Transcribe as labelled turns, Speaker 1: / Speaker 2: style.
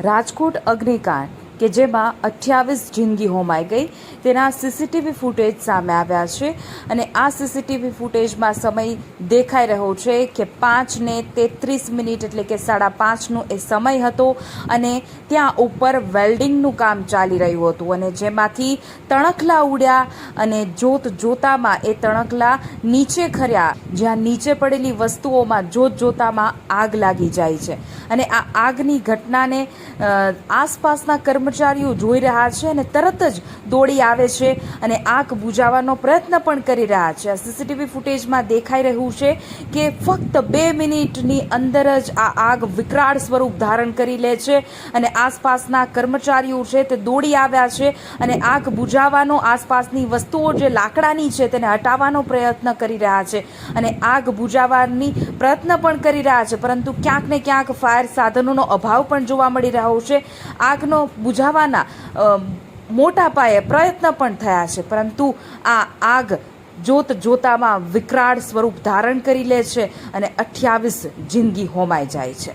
Speaker 1: રાજકોટ અગ્નિકાંડ. કે જેમાં અઠ્યાવીસ જિંદગી હોમાઈ ગઈ. તેના સીસીટીવી ફૂટેજ સામે આવ્યા છે અને આ સીસીટીવી ફૂટેજમાં સમય દેખાઈ રહ્યો છે કે પાંચને તેત્રીસ મિનિટ એટલે કે સાડા પાંચનો એ સમય હતો અને ત્યાં ઉપર વેલ્ડિંગનું કામ ચાલી રહ્યું હતું અને જેમાંથી તણખલા ઉડ્યા અને જોત જોતામાં એ તણખલા નીચે ખર્યા. જ્યાં નીચે પડેલી વસ્તુઓમાં જોત જોતામાં આગ લાગી જાય છે. અને આ આગની ઘટનાને આસપાસના આસપાસના કર્મચારીઓ જોઈ રહ્યા છે અને તરત જ દોડી આવે છે અને આગ બુજાવવાનો પ્રયત્ન પણ કરી રહ્યા છે. આ સીસીટીવી ફૂટેજમાં દેખાઈ રહ્યું છે કે ફક્ત બે મિનિટની અંદર જ આ આગ વિકરાળ સ્વરૂપ ધારણ કરી લે છે અને આસપાસના કર્મચારીઓ છે તે દોડી આવ્યા છે અને આગ બુજાવવાનો આસપાસની વસ્તુઓ જે લાકડાની છે તેને હટાવવાનો પ્રયત્ન કરી રહ્યા છે અને આગ બુજાવવાની પ્રયત્ન પણ કરી રહ્યા છે. પરંતુ ક્યાંક ને ક્યાંક ફાયર સાધનોનો અભાવ પણ જોવા મળી રહ્યો છે. આગનો બુઝાવવાના મોટા પાયે પ્રયત્ન પણ થયા છે. પરંતુ આ આગ જોત જોતામાં વિકરાળ સ્વરૂપ ધારણ કરી લે છે અને અઠ્યાવીસ જિંદગી હોમાઈ જાય છે.